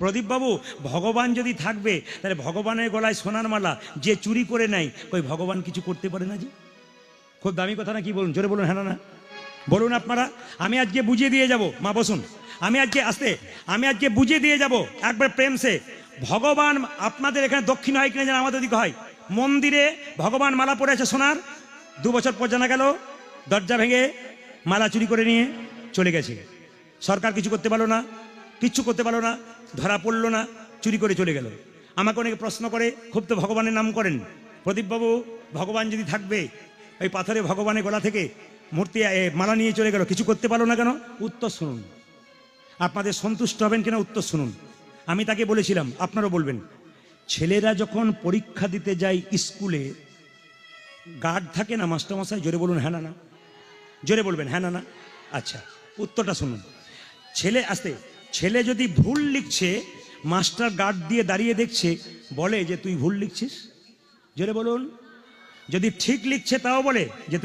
প্রদীপবাবু, ভগবান যদি থাকবে, তাহলে ভগবানের গলায় সোনার মালা যে চুরি করে নেয় ওই ভগবান কিছু করতে পারে না যে? খুব দামি কথা না কি বলুন? জোরে বলুন হ্যাঁ না না। বলুন আপনারা, আমি আজকে বুঝিয়ে দিয়ে যাব। মা, বসুন। আমি আজকে আসতে, আমি আজকে বুঝিয়ে দিয়ে যাব। একবার প্রেম সে। ভগবান আপনাদের এখানে দক্ষিণ হয় কিনা যেন আমাদের দিকে হয়। মন্দিরে ভগবান মালা পরে আছে সোনার। দু বছর পর জানা গেল, দরজা ভেঙে মালা চুরি করে নিয়ে চলে গেছে। সরকার কিছু করতে পারল না, কিচ্ছু করতে পারল না। ধরা পড়ল না, চুরি করে চলে গেল। আমাকে অনেকে প্রশ্ন করে, খুব তো ভগবানের নাম করেন। প্রদীপবাবু, ভগবান যদি থাকবে, ওই পাথরে ভগবানের গলা থেকে মূর্তি মালা নিয়ে চলে গেল, কিছু করতে পারল না কেন? উত্তর শুনুন। আপনাদের সন্তুষ্ট হবেন কিনা উত্তর শুনুন। আমি তাকে বলেছিলাম, আপনারাও বলবেন, ছেলেরা যখন পরীক্ষা দিতে যায় স্কুলে, গার্ড থাকে না, মাস্টারমশাই? জোরে বলুন হ্যাঁ না না। জোরে বলবেন হ্যাঁ না না। আচ্ছা উত্তরটা শুনুন। ছেলে, আসতে ছেলে যদি ভুল লিখছে, মাস্টার গার্ড দিয়ে দাঁড়িয়ে দেখছে, বলে যে, তুই ভুল লিখছিস? জোরে বলুন। যদি ঠিক লিখছে, তাও বলে যে